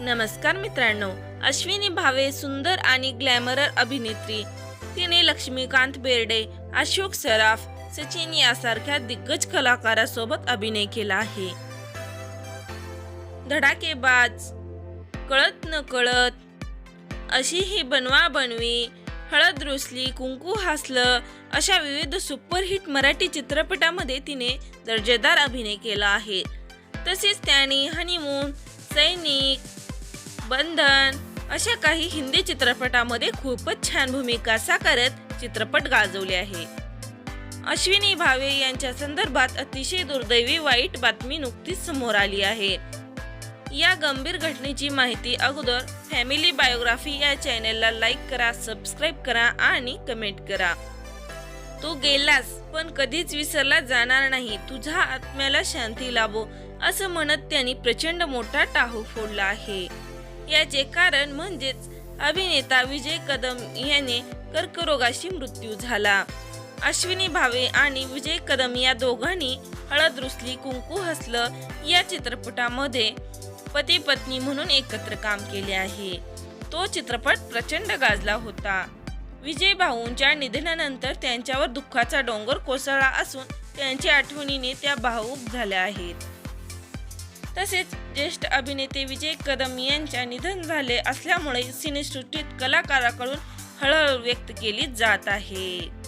नमस्कार मित्रांनो अश्विनी भावे सुंदर आणि ग्लॅमरर अभिनेत्री तिने लक्ष्मीकांत बेर्डे अशोक सराफ सचिन यासारख्या दिग्गज कलाकारासोबत अभिनय केला आहे. धडाकेबाज कळत न कळत अशी ही बनवा बनवी हळद रुसली कुंकू हासलं अशा विविध सुपरहिट मराठी चित्रपटामध्ये तिने दर्जेदार अभिनय केला आहे. तसेच त्याने हनीमून सैनिक बंधन. अशा काही हिंदी चित्रपटामध्ये खूपच छान भूमिका साकारत चित्रपट गाजवले आहे. अश्विनी भावे यांच्या संदर्भात अतिशय दुर्दैवी वाईट बातमी नुकतीच समोर आली आहे. या गंभीर घटनेची माहिती अगोदर फॅमिली बायोग्राफी या चॅनेलला लाईक करा सबस्क्राईब करा आणि कमेंट करा. तू गेलास पण कधीच विसरला जाणार नाही. तुझ्या आत्म्याला शांती लाभो असं म्हणत त्यांनी प्रचंड मोठा टाहू फोडला आहे. याचे कारण म्हणजेच अभिनेता विजय कदम याने कर्करोगाशी मृत्यू झाला. अश्विनी भावे आणि विजय कदम या दोघांनी हळद रुसली कुंकू हसलं या चित्रपटामध्ये. पती पत्नी म्हणून एकत्र काम केले आहे. तो चित्रपट प्रचंड गाजला होता. विजय भाऊंच्या निधनानंतर त्यांच्यावर दुःखाचा डोंगर कोसळला असून त्यांच्या आठवणीने त्या भावूक झाल्या आहेत. तसेच ज्येष्ठ अभिनेते विजय कदम यांच्या निधन झाले असल्यामुळे सिनेसृष्टीत कलाकाराकडून हळहळ व्यक्त केली जात आहे.